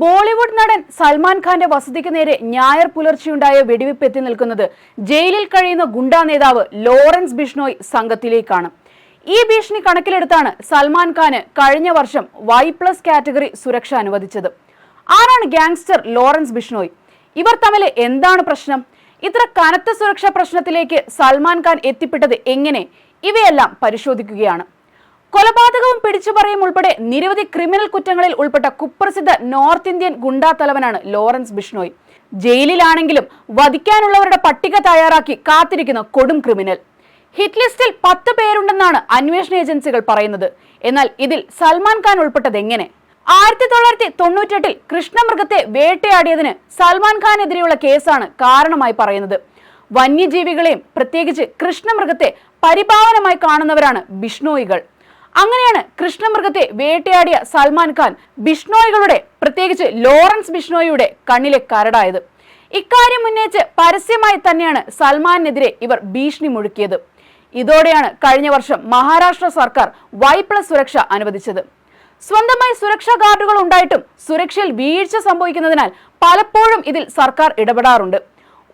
ബോളിവുഡ് നടൻ സൽമാൻ ഖാന്റെ വസതിക്ക് നേരെ ഞായർ പുലർച്ചെയുണ്ടായ വെടിവെപ്പ് എത്തി നിൽക്കുന്നത് ജയിലിൽ കഴിയുന്ന ഗുണ്ടാ നേതാവ് ലോറൻസ് ബിഷ്ണോയ് സംഘത്തിലേക്കാണ്. ഈ ഭീഷണി കണക്കിലെടുത്താണ് സൽമാൻ ഖാന് കഴിഞ്ഞ വർഷം വൈ പ്ലസ് കാറ്റഗറി സുരക്ഷ അനുവദിച്ചത്. ആരാണ് ഗാങ്സ്റ്റർ ലോറൻസ് ബിഷ്ണോയ് ഇവർ തമ്മിൽ എന്താണ് പ്രശ്നം? ഇത്ര കനത്ത സുരക്ഷാ പ്രശ്നത്തിലേക്ക് സൽമാൻ ഖാൻ എത്തിപ്പെട്ടത് എങ്ങനെ? ഇവയെല്ലാം പരിശോധിക്കുകയാണ്. കൊലപാതകവും പിടിച്ചുപറിയും ഉൾപ്പെടെ നിരവധി ക്രിമിനൽ കുറ്റങ്ങളിൽ ഉൾപ്പെട്ട കുപ്രസിദ്ധ നോർത്ത് ഇന്ത്യൻ ഗുണ്ടാ തലവനാണ് ലോറൻസ് ബിഷ്ണോയ്. ജയിലിലാണെങ്കിലും വധിക്കാനുള്ളവരുടെ പട്ടിക തയ്യാറാക്കി കാത്തിരിക്കുന്ന കൊടും ക്രിമിനൽ. ഹിറ്റ് ലിസ്റ്റിൽ പത്ത് പേരുണ്ടെന്നാണ് അന്വേഷണ ഏജൻസികൾ പറയുന്നത്. എന്നാൽ ഇതിൽ സൽമാൻ ഖാൻ ഉൾപ്പെട്ടത് എങ്ങനെ? ആയിരത്തി തൊള്ളായിരത്തി തൊണ്ണൂറ്റെട്ടിൽ കൃഷ്ണമൃഗത്തെ വേട്ടയാടിയതിന് സൽമാൻ ഖാനെതിരെയുള്ള കേസാണ് കാരണമായി പറയുന്നത്. വന്യജീവികളെയും പ്രത്യേകിച്ച് കൃഷ്ണമൃഗത്തെ പരിപാവനമായി കാണുന്നവരാണ് ബിഷ്ണോയികൾ. അങ്ങനെയാണ് കൃഷ്ണമൃഗത്തെ വേട്ടയാടിയ സൽമാൻ ഖാൻ ബിഷ്ണോയികളുടെ പ്രത്യേകിച്ച് ലോറൻസ് ബിഷ്ണോയിയുടെ കണ്ണിലെ കരടായത്. ഇക്കാര്യം ഉന്നയിച്ച് പരസ്യമായി തന്നെയാണ് സൽമാനെതിരെ ഇവർ ഭീഷണി മുഴുക്കിയത്. ഇതോടെയാണ് കഴിഞ്ഞ വർഷം മഹാരാഷ്ട്ര സർക്കാർ വൈ പ്ലസ് സുരക്ഷ അനുവദിച്ചത്. സ്വന്തമായി സുരക്ഷാ ഗാർഡുകൾ ഉണ്ടായിട്ടും സുരക്ഷയിൽ വീഴ്ച സംഭവിക്കുന്നതിനാൽ പലപ്പോഴും ഇതിൽ സർക്കാർ ഇടപെടാറുണ്ട്.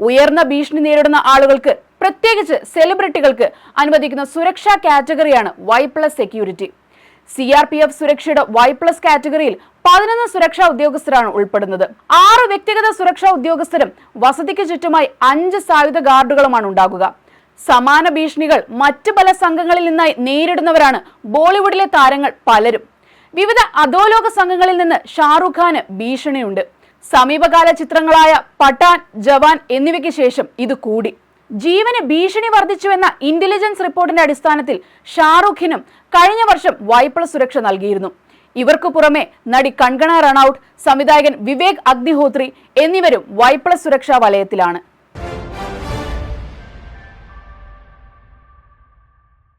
ഉയർന്ന ഭീഷണി നേരിടുന്ന ആളുകൾക്ക് പ്രത്യേകിച്ച് സെലിബ്രിറ്റികൾക്ക് അനുവദിക്കുന്ന സുരക്ഷാ കാറ്റഗറിയാണ് Y plus security C R P F സുരക്ഷയുടെ വൈ പ്ലസ് കാറ്റഗറിയിൽ പതിനൊന്ന് സുരക്ഷാ ഉദ്യോഗസ്ഥരാണ് ഉൾപ്പെടുന്നത്. ആറ് വ്യക്തിഗത സുരക്ഷാ ഉദ്യോഗസ്ഥരും വസതിക്ക് ചുറ്റുമായി അഞ്ച് സായുധ ഗാർഡുകളുമാണ് ഉണ്ടാകുക. സമാന ഭീഷണികൾ മറ്റു പല സംഘങ്ങളിൽ നിന്നായി നേരിടുന്നവരാണ് ബോളിവുഡിലെ താരങ്ങൾ പലരും. വിവിധ അധോലോക സംഘങ്ങളിൽ നിന്ന് ഷാറുഖ് ഖാന് ഭീഷണിയുണ്ട്. സമീപകാല ചിത്രങ്ങളായ പട്ടാൻ ജവാൻ എന്നിവയ്ക്ക് ശേഷം ഇത് കൂടി. ജീവന് ഭീഷണി വർദ്ധിച്ചുവെന്ന ഇന്റലിജൻസ് റിപ്പോർട്ടിന്റെ അടിസ്ഥാനത്തിൽ ഷാറുഖിനും കഴിഞ്ഞ വർഷം വൈപ്ല സുരക്ഷ നൽകിയിരുന്നു. ഇവർക്കു പുറമെ നടി കൺഗണ റണൌട്ട് സംവിധായകൻ വിവേക് അഗ്നിഹോത്രി എന്നിവരും വൈപ്ല സുരക്ഷാ വലയത്തിലാണ്.